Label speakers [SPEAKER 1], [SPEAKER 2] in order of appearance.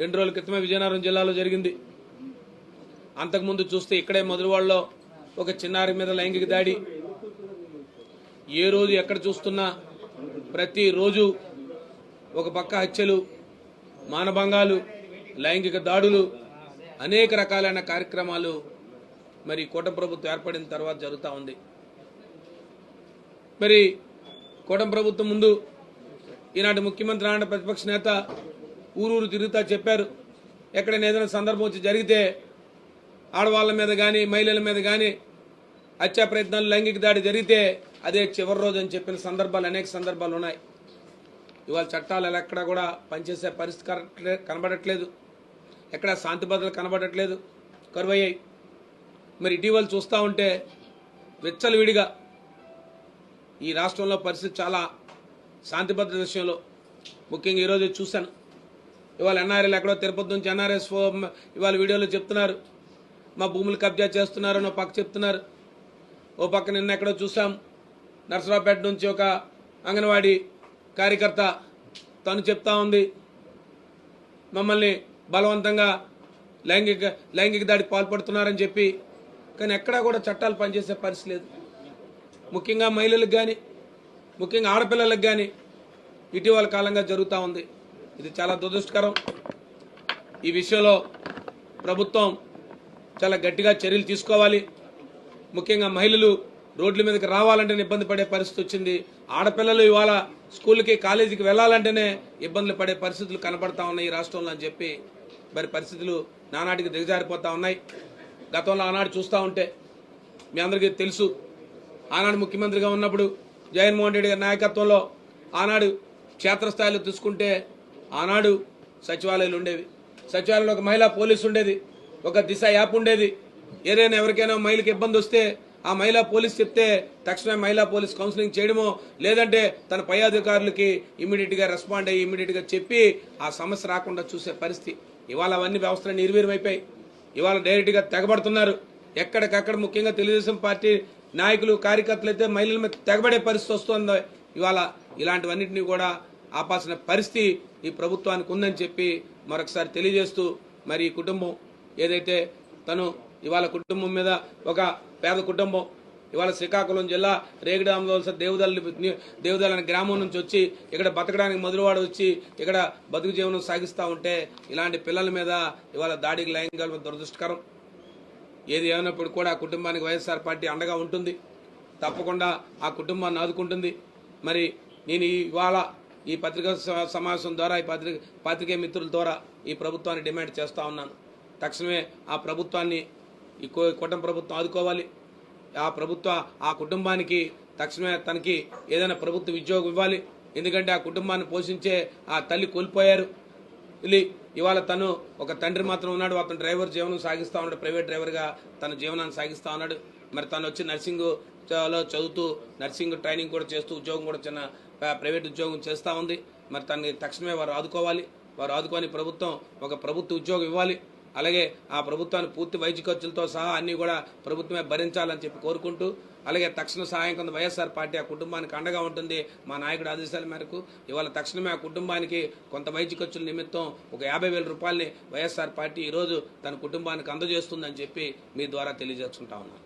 [SPEAKER 1] రెండు రోజుల క్రితమే విజయనగరం జిల్లాలో జరిగింది. అంతకుముందు చూస్తే ఇక్కడే మధురవాడలో ఒక చిన్నారి మీద లైంగిక దాడి. ఏ రోజు ఎక్కడ చూస్తున్నా ప్రతిరోజు ఒక పక్క హత్యలు మానభంగాలు లైంగిక దాడులు అనేక రకాలైన కార్యక్రమాలు మరి కూటమి ప్రభుత్వం ఏర్పడిన తర్వాత జరుగుతూ ఉంది. మరి కూటమి ప్రభుత్వం ముందు ఈనాటి ముఖ్యమంత్రి నారాయణ ప్రతిపక్ష నేత ఊరూరు తిరుగుతా చెప్పారు. ఎక్కడైనా ఏదైనా సందర్భం వచ్చి జరిగితే ఆడవాళ్ళ మీద కానీ మహిళల మీద కానీ హత్యా ప్రయత్నాలు లైంగిక దాడి జరిగితే అదే చివరి రోజు అని చెప్పిన సందర్భాలు అనేక సందర్భాలు ఉన్నాయి. ఇవాళ చట్టాలు ఎక్కడ కూడా పనిచేసే పరిస్థితి కనట్లే- కనబడట్లేదు. ఎక్కడ శాంతి భద్రతలు కనబడట్లేదు. కరువయ్యాయి. మరి ఇటీవల చూస్తూ ఉంటే విచ్చలవిడిగా ఈ రాష్ట్రంలో పరిస్థితి చాలా శాంతి భద్రత విషయంలో. ముఖ్యంగా ఈరోజు చూశాను. ఇవాళ ఎన్ఆర్ఎల్ ఎక్కడో తిరుపతి నుంచి ఎన్ఆర్ఎస్ ఇవాళ వీడియోలో చెప్తున్నారు. మా భూములు కబ్జా చేస్తున్నారు అని ఒక పక్క చెప్తున్నారు. ఓ పక్క నిన్న ఎక్కడో చూసాం. నర్సరావుపేట నుంచి ఒక అంగన్వాడీ కార్యకర్త తను చెప్తా ఉంది. మమ్మల్ని బలవంతంగా లైంగిక లైంగిక దాడికి పాల్పడుతున్నారని చెప్పి. కానీ ఎక్కడా కూడా చట్టాలు పనిచేసే పరిస్థితి లేదు. ముఖ్యంగా మహిళలకు కానీ ముఖ్యంగా ఆడపిల్లలకు కానీ ఇటీవల కాలంగా జరుగుతూ ఉంది. ఇది చాలా దురదృష్టకరం. ఈ విషయంలో ప్రభుత్వం చాలా గట్టిగా చర్యలు తీసుకోవాలి. ముఖ్యంగా మహిళలు రోడ్ల మీదకి రావాలంటేనే ఇబ్బంది పడే పరిస్థితి వచ్చింది. ఆడపిల్లలు ఇవాళ స్కూల్కి కాలేజీకి వెళ్ళాలంటేనే ఇబ్బందులు పడే పరిస్థితులు కనబడతా ఉన్నాయి ఈ రాష్ట్రంలో అని చెప్పి మరి పరిస్థితులు నానాటికి దిగజారిపోతా ఉన్నాయి. గతంలో ఆనాడు చూస్తూ ఉంటే మీ అందరికీ తెలుసు ఆనాడు ముఖ్యమంత్రిగా ఉన్నప్పుడు జగన్మోహన్ రెడ్డి గారి నాయకత్వంలో ఆనాడు క్షేత్రస్థాయిలో తీసుకుంటే ఆనాడు సచివాలయాలు ఉండేవి. సచివాలయంలో ఒక మహిళా పోలీసు ఉండేది. ఒక దిశ యాప్ ఉండేది. ఏదైనా ఎవరికైనా మహిళకి ఇబ్బంది వస్తే ఆ మహిళా పోలీస్ చెప్తే తక్షణమే మహిళా పోలీస్ కౌన్సిలింగ్ చేయడమో లేదంటే తన పై అధికారులకి ఇమ్మీడియట్గా రెస్పాండ్ అయ్యి ఇమీడియట్గా చెప్పి ఆ సమస్య రాకుండా చూసే పరిస్థితి. ఇవాళ అవన్నీ వ్యవస్థలు నిర్వీర్యమైపోయి ఇవాళ డైరెక్ట్గా తెగబడుతున్నారు. ఎక్కడికక్కడ ముఖ్యంగా తెలుగుదేశం పార్టీ నాయకులు కార్యకర్తలు అయితే మహిళల మీద తెగబడే పరిస్థితి వస్తుంది. ఇవాళ ఇలాంటివన్నింటినీ కూడా ఆపాల్సిన పరిస్థితి ఈ ప్రభుత్వానికి ఉందని చెప్పి మరొకసారి తెలియజేస్తూ మరి ఈ కుటుంబం ఏదైతే తను ఇవాళ కుటుంబం మీద ఒక పేద కుటుంబం ఇవాళ శ్రీకాకుళం జిల్లా రేగిడాంలో దేవదల్లి దేవదల్ అనే గ్రామం నుంచి వచ్చి ఇక్కడ బతకడానికి మధురవాడ వచ్చి ఇక్కడ బతుకు జీవనం సాగిస్తూ ఉంటే ఇలాంటి పిల్లల మీద ఇవాళ దాడికి లైంగిక దురదృష్టకరం. ఏది ఏమైనప్పుడు కూడా ఆ కుటుంబానికి వైఎస్ఆర్ పార్టీ అండగా ఉంటుంది. తప్పకుండా ఆ కుటుంబాన్ని ఆదుకుంటుంది. మరి నేను ఇవాళ ఈ పత్రికా సమావేశం ద్వారా ఈ పత్రిక పాత్రికేయ మిత్రుల ద్వారా ఈ ప్రభుత్వాన్ని డిమాండ్ చేస్తూ ఉన్నాను. తక్షణమే ఆ ప్రభుత్వాన్ని ఈ కుటుంబ ప్రభుత్వం ఆదుకోవాలి. ఆ ప్రభుత్వ ఆ కుటుంబానికి తక్షణమే తనకి ఏదైనా ప్రభుత్వ ఉద్యోగం ఇవ్వాలి. ఎందుకంటే ఆ కుటుంబాన్ని పోషించే ఆ తల్లి కోల్పోయారు. ఇవాళ తను ఒక తండ్రి మాత్రం ఉన్నాడు. అతను డ్రైవర్ జీవనం సాగిస్తూ ఉన్నాడు. ప్రైవేట్ డ్రైవర్గా తన జీవనాన్ని సాగిస్తూ ఉన్నాడు. మరి తను వచ్చి నర్సింగ్ చదువుతూ నర్సింగ్ ట్రైనింగ్ కూడా చేస్తూ ఉద్యోగం కూడా చిన్న ప్రైవేట్ ఉద్యోగం చేస్తూ ఉంది. మరి తనని తక్షణమే వారు ఆదుకోవాలి. వారు ఆదుకొని ప్రభుత్వం ఒక ప్రభుత్వ ఉద్యోగం ఇవ్వాలి. అలాగే ఆ ప్రభుత్వాన్ని పూర్తి వైద్య ఖర్చులతో సహా అన్నీ కూడా ప్రభుత్వమే భరించాలని చెప్పి కోరుకుంటూ అలాగే తక్షణ సహాయం కొంత వైఎస్ఆర్ పార్టీ ఆ కుటుంబానికి అండగా ఉంటుంది మా నాయకుడు ఆదేశాల మేరకు. ఇవాళ తక్షణమే ఆ కుటుంబానికి కొంత వైద్య ఖర్చుల నిమిత్తం ఒక యాభై వేల రూపాయలని వైఎస్ఆర్ పార్టీ ఈరోజు తన కుటుంబానికి అందజేస్తుందని చెప్పి మీ ద్వారా తెలియజేస్తుంటా ఉన్నాను.